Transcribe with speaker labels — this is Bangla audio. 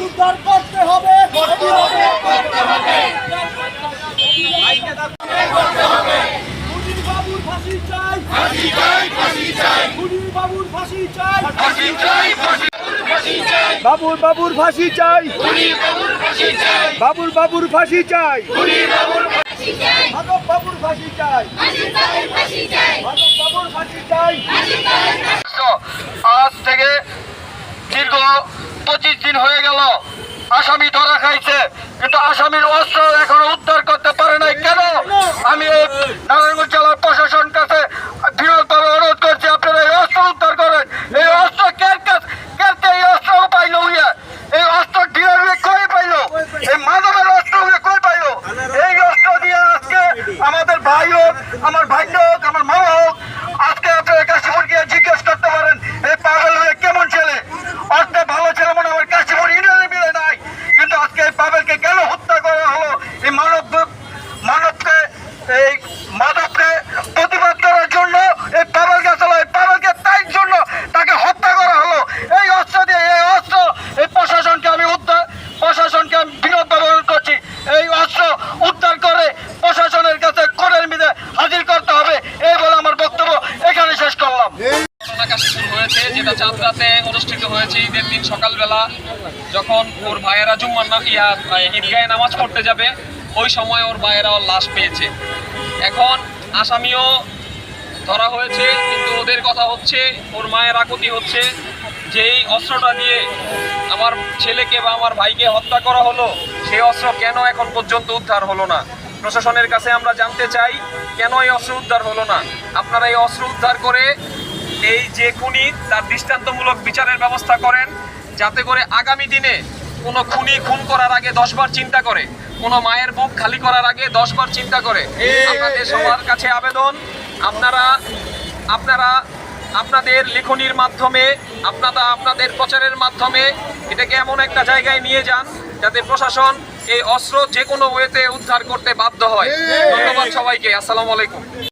Speaker 1: উদ্ধার করতে হবে বাবুর ফাঁসি চাই চাই ফাঁসি চাই বাবুর ফাঁসি চাই ফাঁসি চাই বাবুর বাবুর ফাঁসি চাই। বাবুর বাবুর ফাঁসি চাই মাধব বাবুর ফাঁসি চাই
Speaker 2: আজ থেকে দীর্ঘ পঁচিশ দিন হয়ে গেল, আসামি ধরা খাইছে, কিন্তু আসামির অস্ত্র এখনও উদ্ধার করতে পারে নাই কেন আমি এই নারায়ণগঞ্জ জেলার প্রশাসন কাছে বৃহত্তর অনুরোধ করছি আপনারা এই অস্ত্র উদ্ধার করেন এই অস্ত্র কের কাছে কেরকে এই অস্ত্র পাইল উইয়া এই অস্ত্র ডিলার কই পাইল এই মানবের অস্ত্র উইয়া কই পাইল এই অস্ত্র দিয়ে আজকে আমাদের ভাই হোক আমার ভাগ্য হোক আমার মামা হোক আজকে আপনারা কাশিপুর গিয়ে জিজ্ঞেস করতে পারেন এই পাগল হয়ে কেমন ছেলে অর্থে ভালো ছেলে মনে আমার কাশিপুর ইউনিয়নে মিলে নাই কিন্তু আজকে এই পাগলকে কেন হত্যা করা হলো এই মানব মানবকে এই মাদককে প্রতিবাদ করার জন্য এই পাগল গাছ এই পাগলকে তাই জন্য তাকে হত্যা করা হলো এই অস্ত্র দিয়ে এই অস্ত্র এই প্রশাসনকে আমি উদ্ধার প্রশাসনকে আমি বিনোদ ব্যবহার করছি এই অস্ত্র উদ্ধার করে প্রশাসনের কাছে কোর্টের মিদে হাজির করতে হবে এই বলে আমার বক্তব্য এখানে শেষ করলাম
Speaker 3: আকাশে শুরু হয়েছে, যেটা চাঁদরাতে অনুষ্ঠিত হয়েছে ঈদের দিন সকালবেলা, যখন ওর ভাইয়েরা জুম্মার না ইয়া ঈদগাহে নামাজ পড়তে যাবে, ওই সময় ওর ভাইয়েরা ওর লাশ পেয়েছে। এখন আসামিও ধরা হয়েছে, কিন্তু ওদের কথা হচ্ছে, ওর মায়ের আকুতি হচ্ছে যে এই অস্ত্রটা দিয়ে আমার ছেলেকে বা আমার ভাইকে হত্যা করা হলো সেই অস্ত্র কেন এখন পর্যন্ত উদ্ধার হলো না? প্রশাসনের কাছে আমরা জানতে চাই, কেন এই অস্ত্র উদ্ধার হলো না? আপনারা এই অস্ত্র উদ্ধার করে এই যে খুনি, তার দৃষ্টান্তমূলক বিচারের ব্যবস্থা করেন যাতে করে আগামী দিনে কোনো খুনি খুন করার আগে দশবার চিন্তা করে, কোনো মায়ের বুক খালি করার আগে দশবার চিন্তা করে। আপনাদের সবার কাছে আবেদন, আপনারা আপনারা, আপনাদের লেখনির মাধ্যমে, আপনারা, আপনাদের প্রচারের মাধ্যমে এটাকে এমন একটা জায়গায় নিয়ে যান যাতে প্রশাসন এই অস্ত্র যে কোনো ওয়েতে উদ্ধার করতে বাধ্য হয়। ধন্যবাদ সবাইকে, আসসালামু আলাইকুম।